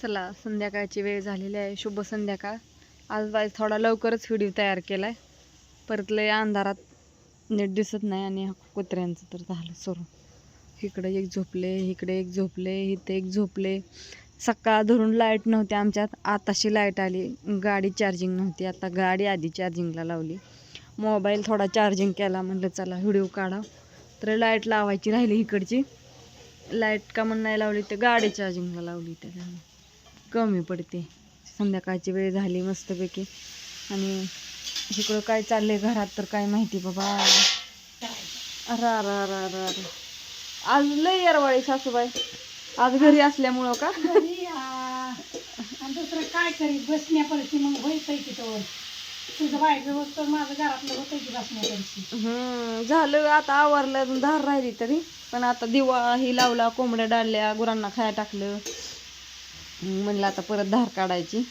चला संध्याकाळची वेळ झालेली आहे. शुभ संध्याकाळ. आज बाय थोडा लवकरच व्हिडिओ तयार केला आहे परत लय अंधारात नीट दिसत नाही आणि कुत्र्यांचं तर झालं सुरू इकडे एक झोपले इकडे एक झोपले इथे एक झोपले. सकाळ धरून लाइट नव्हती आमच्यात. आताशी लाइट आली. गाडी चार्जिंग नव्हती. आता गाडी आधी चार्जिंगला लावली. मोबाईल थोडा चार्जिंग केला. म्हटलं चला व्हिडिओ काढा. तर लाइट लावायची राहिली इकडची. लाइट का म्हणून नाही लावली तर गाडी चार्जिंगला लावली त्याच्यामुळे कमी पडते. संध्याकाळची वेळ झाली मस्तपैकी. आणि इकडं काय चाललंय घरात तर काय माहिती बाबा. अरा अरा अरा अरा अरा. आज लय यारवाळी सासूबाई. आज घरी असल्यामुळं का? दुसरं काय करीत बसण्यापर्यंत मग व्हायचंय की तर. तुझं बाहेरचं होतं माझं घरातलं होतं की बसण्यापर्यंत हम्म झालं आता आवरलं धार राहिली तरी. पण आता दिवा ही लावला कोंबड्या डाळल्या गुरांना खाया टाकलं. म्हणलं आता परत धार काढायची.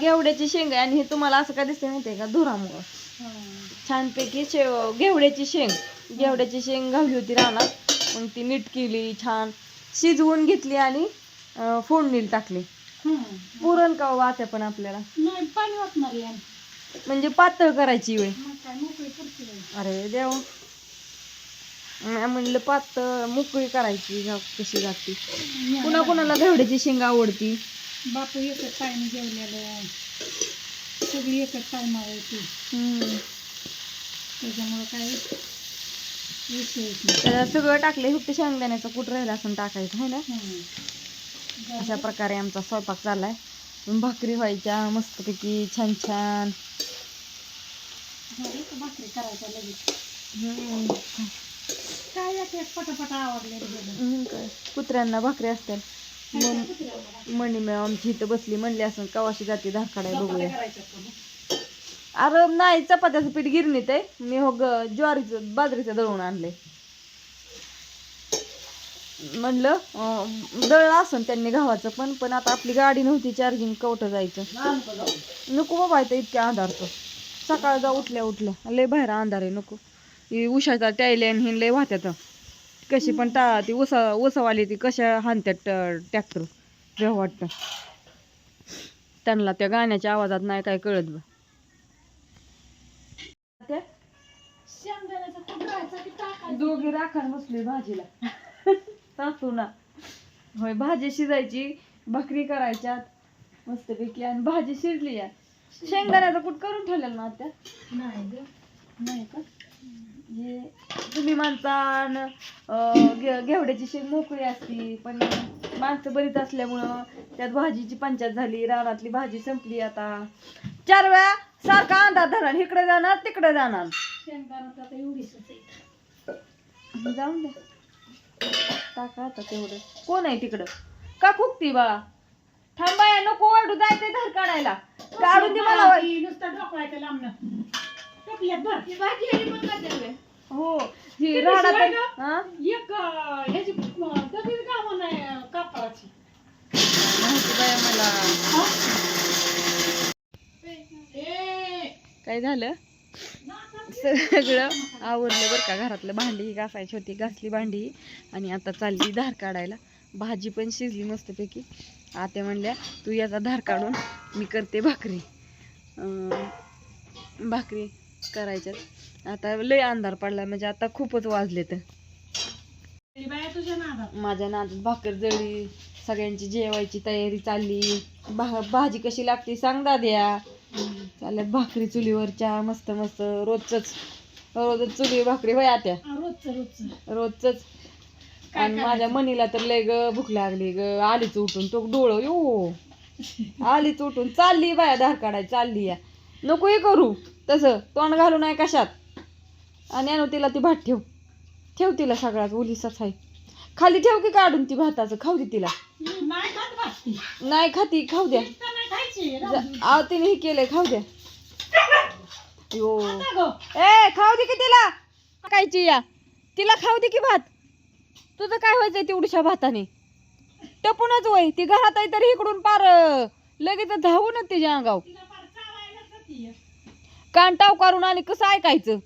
घेवड्याची शेंग आणि हे तुम्हाला असं काय दिसते माहितीये का? धुरामुळं. हं. छानपैकी शेव घेवड्याची शेंग. घेवड्याची शेंग घावली होती रानात. मग ती नीट केली छान शिजवून घेतली आणि अं, फोडणीला टाकली. हं. पुरण का पण आपल्याला? नाही पाणी यार म्हणजे पातळ करायची वेळ. अरे देव. म्हणलं पातळ मोकळी करायची कशी जाते. कुणा कुणाला घेवड्याची शेंग आवडती? बापू एकच टाइम जेवलेलं सगळी एकच टाइम होती हम्म. त्याच्यामुळं काय विषयच नाही. त्याच्यात सगळं टाकले फक्त शेंगदाण्याचं कुठं राहिलं असं टाकायचं है ना. अशा प्रकारे आमचा स्वयंपाक चाललाय. भाकरी व्हायच्या मस्तपैकी छान छान. झाली का भाकरी करायच्या लगेच. हम्म. पटापटा आवडले हम्म काय. कुत्र्यांना भाकरी असतात मग मणी मॅम आमची इथं बसली म्हणली असं कवाशी जाते धार काढाय बघूया. अरे नाही चपात्याचं पीठ गिरणीत आहे मी हो ग ज्वारीचं बाजरीचं दळून आणलंय. म्हणलं दळलं असं त्यांनी गव्हाचं पण पण आता आपली गाडी नव्हती चार्जिंग कवटं जायचं. नको बाबा इतक्या अंधारचं. सकाळ जा उठल्या उठल्या. लय बाहेर अंधार आहे नको. उशाचा टायलेन ही लय वाहत्यात कशी पण टा ती उसा उसावाली ती कशा हाणत्यात ट्रॅक्टर जेव्हा वाटतं. त्यांना त्या गाण्याच्या आवाजात नाही काय कळत बा. दोघी राखान बसली भाजीला. सासू ना. होय भाजी शिजायची भाकरी करायच्यात. मस्तपैकी आणि भाजी शिजली या शेंगदाण्याचं कुठ करून ठेवलेलं ना त्या नाही का? हे तुम्ही म्हणता घेवड्याची शेंग मोकळी असती पण माणसं बरीच असल्यामुळं त्यात भाजीची पंचायत झाली रानातली भाजी संपली आता. चार वेळा सारखा अंदाज धरा इकडे जाणार तिकडे जाणार. जाऊन द्या टाका आता तेवढं. कोण आहे तिकडं? का खुकती बाळा? थांबाया नको ओरडू जायचंय धार काढायला. काढून दे मला. नुसतं टोपल्यात भर हो. ही किती राडा शिवाय तर- गं? हा? एक अं, ह्याची दगडी कामं नाही अं, कापडाची. माहिती बाया मला ए, काय झालं? सगळं आवरलं बरं का घरातलं भांडी घासायची होती घासली भांडी. आणि आता चालली धार काढायला. भाजी पण शिजली मस्तपैकी. आत्या म्हणल्या तू याचा धार काढून मी करते भाकरी. अं, भाकरी. करायच्यात. आता लय अंधार पडला म्हणजे आता खूपच वाजले तर माझ्या नादात भाकर जळी सगळ्यांची जेवायची तयारी चालली. भा भाजी कशी लागते सांग दाद्या. चालल्यात भाकरी चुलीवरच्या मस्त मस्त. रोजच रोजच चुली भाकरी वया त्या रोजच आणि माझ्या मनीला तर लय ग भूक लागली ग. आलीच उठून तो डोळं यो. आलीच उठून. चालली बाया धार काढाय चालली या. नको हे करू. तसं तोंड घालू नाही कशात. आणि आणू तिला ती भात ठेव. ठेव तिला सगळ्यात ओलीसाच आहे खाली ठेव की काढून ती भाताचं? खाऊ दे तिला. नाही खात खाऊ द्या. आव तिने हे केलंय खाऊ द्या. यो. ए खाऊ दे की तिला. खायची या. तिला खाऊ दे की भात. तुझं काय व्हायचंय तेवढ्याशा भाताने? टपूनच वय. ती घरात आहे तरी इकडून पार लगेच धावूनच तिच्या अंगाव कांटाव कान करून आणि कसं ऐकायचं?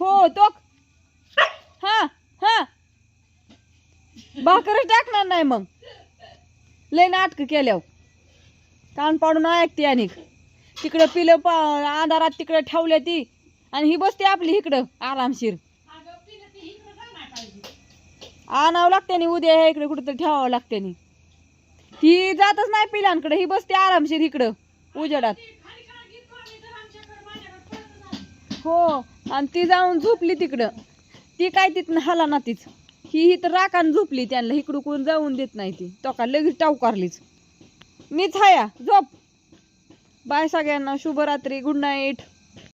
हो तो हा हा. भाकरच टाकणार नाही मग. लय नाटक केल्यावर. कान पाडून ऐकते आणि तिकडं पिलं पा अंधारात तिकडं ठेवल्या ती आणि ही बसते आपली इकडं आरामशीर. आणावं लागते आणि उद्या ह्या इकडे कुठं ठेवावं लागते ती जातच नाही पिलांकडे ही बसते आरामशीर इकडं उजेडात. हो आणि ती जाऊन झोपली तिकडं. ती काय तिथनं हाला ना तीच. ही ही तर झोपली त्यांना इकडं कोण जाऊन देत नाही ती. तो का लगेच टावकारलीच मीच हाया झोप. बाय सगळ्यांना शुभरात्री गुड नाईट.